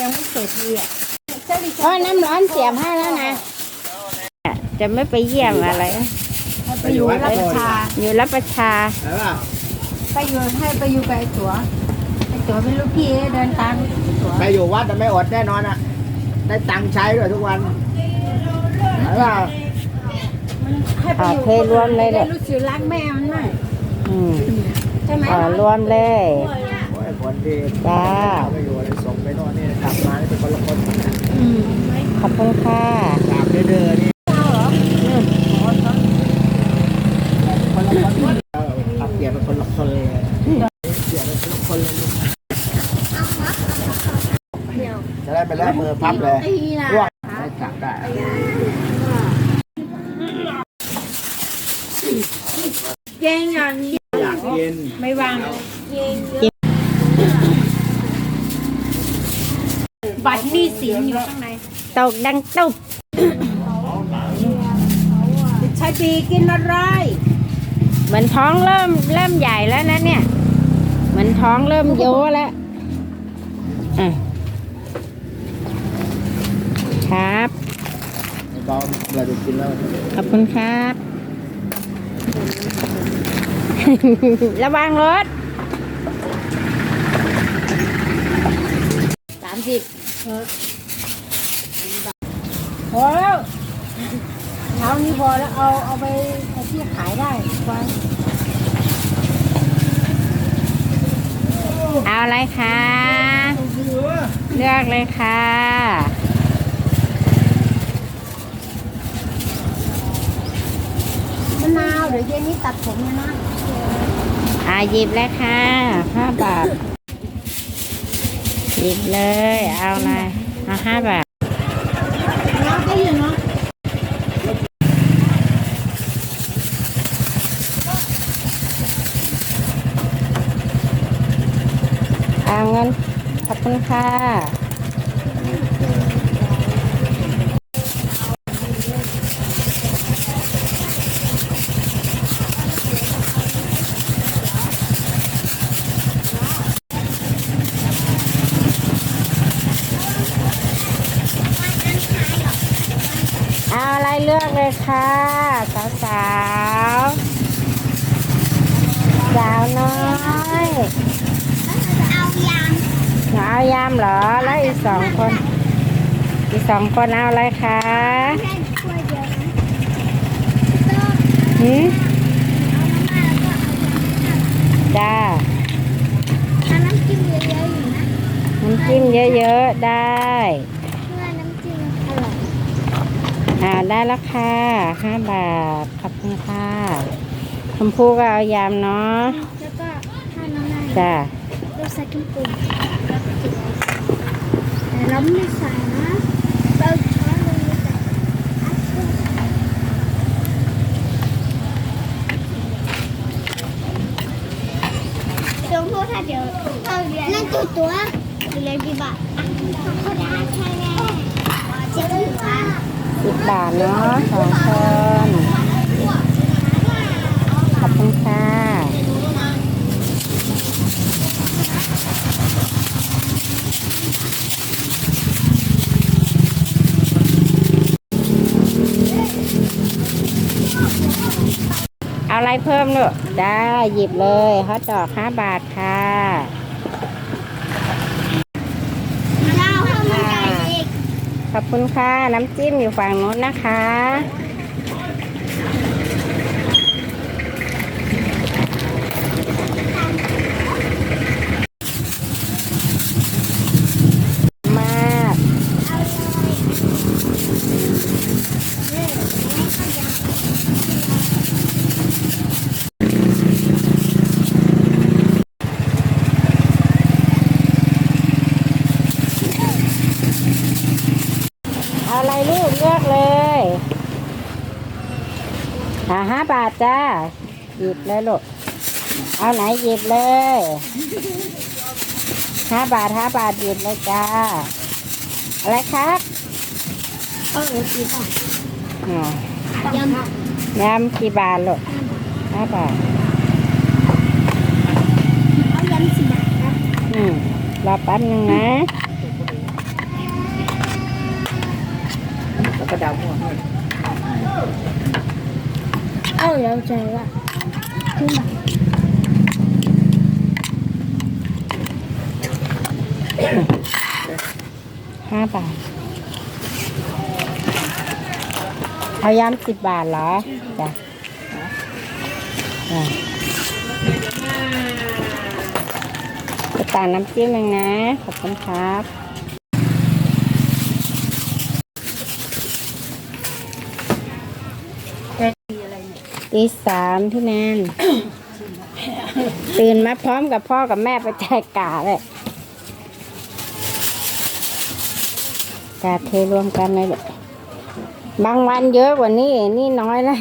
ยังไม่เสร็จดีอะเพราะน้ำร้อนเสียบให้แล้วนะ จะไม่ไปเยี่ยมอะไร ไปอยู่รับประชา อยู่รับประชาแล้วเปล่าไปอยู่ให้ไปอยู่กับไอ้ตัวไอ้ตัวเป็นลูกพี่เดินตามไอ้ตัวไปอยู่วัดแต่ไม่อดแน่นอนอะ ได้ตังค์ใช้ด้วยทุกวันแล้วเปล่าให้ไปอยู่อ่าเทรวมเลยเด้อได้รู้สึกรักแม่มันมากอืมใช่ไหมอ่ารวมเลยโอ้ยคนที่จ้า ไปรอดนี่กลับมาเป็นคนละคนขอบคุณค่ะกลับเด้อๆนี่คนละคนเออปรับเปลี่ยนเป็นคนละคนเลยเปลี่ยนเป็นคนละคนเลยจะได้ไปแล้วมือพับเลยตีนะร่วงได้จับได้เก่งอย่างนี้อยากกินไม่วาง บัตรหนี่สินอยู่ข้างในตกดังตุบใช้ปีกินอะไร เหมือนท้องเริ่มเริ่มใหญ่แล้วนะเนี่ย เหมือนท้องเริ่มโยแล้วอะครับเบาเราจะกินแล้ว ขอบคุณครับ ระวังรถสามสิบ พอแล้วเช้านี้พอแล้วเอาเอาไปไอ้ที่ขายได้ไว้เอาอะไรคะเลือกเลยค่ะมะนาวเดี๋ยวเย็นนี้ตัดผมเลยนะอ่าหยิบเลยค่ะห้าบาท หยิบเลย เอาอะไรเอาห้าบาทเนาะเอาเงินขอบคุณค่ะ เอาอะไร เลือกเลยค่ะสาวสาวๆสาวน้อยเอายางหนูเอายำเหรอ แล้วอีกสองคน อีกสองคนเอาอะไรคะแค่ถ้วยเดียวนะหืมเอาน้ำมาแล้วก็เอาจ้าเอาน้ำจิ้มเยอะๆอยู่นะน้ำจิ้มเยอะๆได้ เพื่อน้ำจิ้มอร่อย อ่าได้แล้วค่ะห้าบาทขอบคุณค่ะชมพู่ก็เอายำเนาะแล้วก็ถ้าน้ำมันจ้าเราใส่เครื่องปรุงแต่เราไม่ใส่นะเราช้อนลงไปใส่ชมพู่ถ้าเดี๋ยวเราเรียนนั่นตัวตัวเรียนกี่บาทเขาได้แค่แน่เจ็ดสิบบาท สิบบาทเนาะสองคนขอบคุณค่ะเอาอะไรเพิ่มลูกได้หยิบเลยฮอตดอกห้าบาทค่ะ เจ้าข้าวมันไก่อีก ขอบคุณค่ะ น้ำจิ้มอยู่ฝั่งนู้นนะคะ มาก เอาอะไรลูกเลือกเลย อ่าห้าบาทจ้า หยิบเลยลูก เอาไหนหยิบเลยห้าบาทห้าบาทหยิบเลยจ้า อะไรครับเออกี่บาทอ๋อยำยำกี่บาทลูกห้าบาทเอายำสิบบาทครับอืมรอแป๊บนึงนะ กระดาษหมด เอ้าเราใจว่าขึ้นมาห้าบาท เอายำสิบบาทเหรอ จ้ะอะไปต่างน้ำจิ้มเองนะ ขอบคุณครับ ตีสามพี่แนนตื่นมาพร้อมกับพ่อกับแม่ไปแจกกาเลยกาเทรวมกันเลยลูกบางวันเยอะกว่านี้นี่น้อยเลย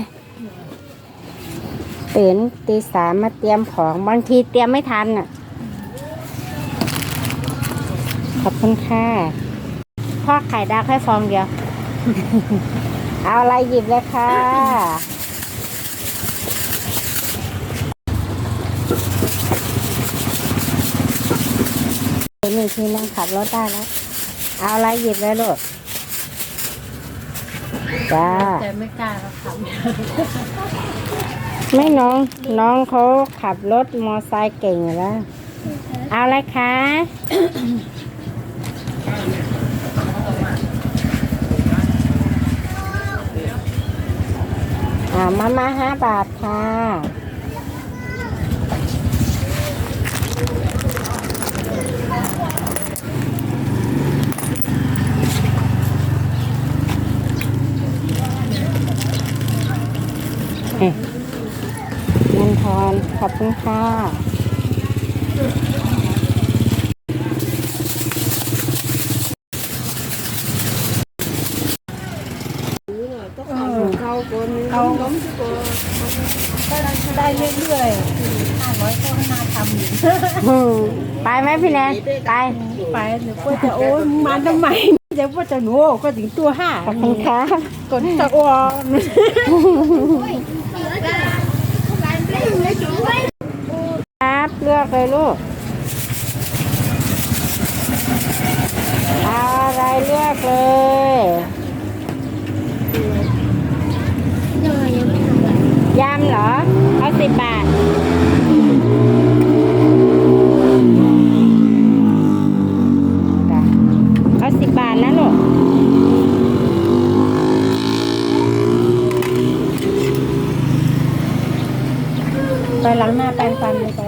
ตื่นตีสามมาเตรียมของบางทีเตรียมไม่ทันอะ ขอบคุณค่ะพ่อไข่ดาวแค่ฟองเดียว เอาอะไรหยิบเลยค่ะ เดี๋ยวมีทีนั่งขับรถได้แล้ว เอาอะไรหยิบเลยลูก จ้า แต่ไม่กล้าเราทไม่น้อง น้องเขาขับรถมอไซค์เก่งอยู่แล้ว เอาอะไรคะ อ่ามามาห้าบาทค่ะ เงินทอนขอบคุณค่ะเขาคนเขาล้มทุกคนำได้เรื่อยๆห้าร้อยก็มาทำอยู่อืมไปไหมพี่แนนไป ไปเดี๋ยวก็จะโอ้ยมาทำไม เดี๋ยวก็จะหนูก็ถึงตัวห้าขอบคุณค่ะกดตะอ้วนครับเลือกเลยลูกเอาอะไรเลือกเลยยำเหรอเอาสิบบาท จ้ะเอาสิบบาทนะลูก ไปล้างหน้าแปรงฟันเลยไป